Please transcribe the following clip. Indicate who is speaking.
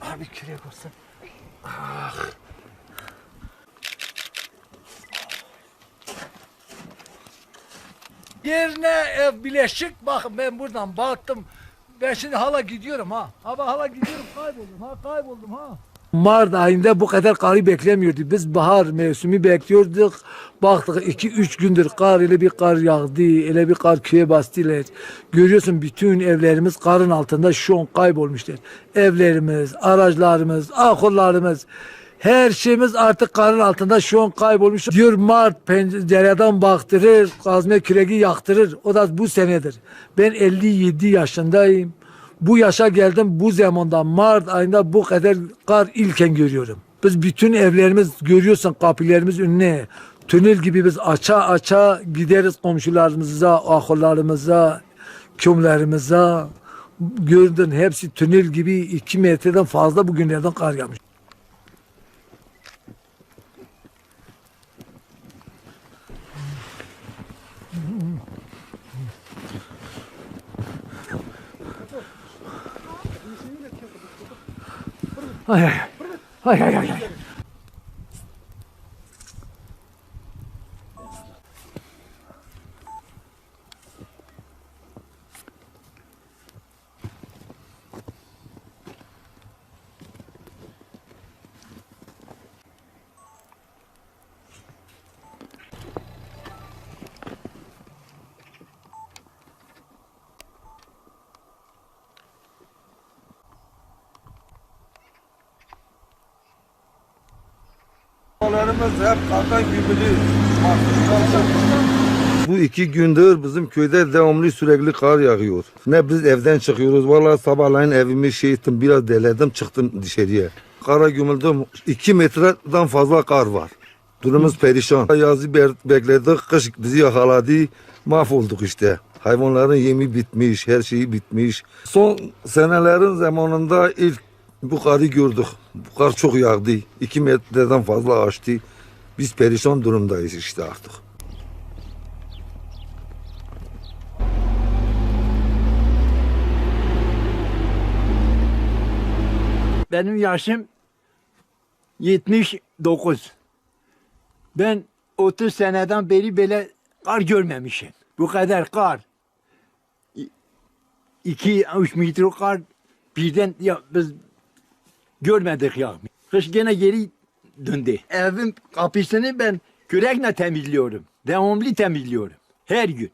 Speaker 1: Abi kürek olsun. Ah. Yerine ev bileşik bakın ben buradan baktım. Ben şimdi hala gidiyorum ha. Ama hala gidiyorum kayboldum ha kayboldum ha. Mart ayında bu kadar karı beklemiyorduk. Biz bahar mevsimi bekliyorduk. Baktık 2-3 gündür kar ile bir kar yağdı. Öyle bir kar köye bastılar. Görüyorsun bütün evlerimiz karın altında şu an kaybolmuşlar. Evlerimiz, araçlarımız, ahırlarımız. Her şeyimiz artık karın altında şu an kaybolmuş. Diyor Mart pencereden baktırır, kazma küreği yaktırır. O da bu senedir. Ben 57 yaşındayım. Bu yaşa geldim bu zamanda Mart ayında bu kadar kar ilken görüyorum. Biz bütün evlerimiz görüyorsun kapılarımız önüne. Tünel gibi biz aça aça gideriz komşularımıza, ahırlarımıza, kümlerimize. Gördün hepsi tünel gibi iki metreden fazla bugünlerden kar yağmış. 哎呀，哎呀呀呀！
Speaker 2: 呀 Babalarımız hep kardan gübülü. Bu iki gündür bizim köyde devamlı sürekli kar yağıyor. Ne biz evden çıkıyoruz. Vallahi sabahleyin evimi şey ettim biraz deledim çıktım dışarıya. Kara gömüldüm. iki metreden fazla kar var. Durumumuz perişan. Yazı be- bekledik. Kış bizi yakaladı. Mahvolduk işte. Hayvanların yemi bitmiş, her şeyi bitmiş. Son senelerin zamanında ilk bu karı gördük. Bu kar çok yağdı. İki metreden fazla açtı. Biz perişan durumdayız işte artık.
Speaker 3: Benim yaşım 79. Ben 30 seneden beri böyle kar görmemişim. Bu kadar kar. 2-3 metre kar birden ya biz görmedik ya. Kış gene geri döndü. Evin kapısını ben kürekle temizliyorum. Devamlı temizliyorum. Her gün.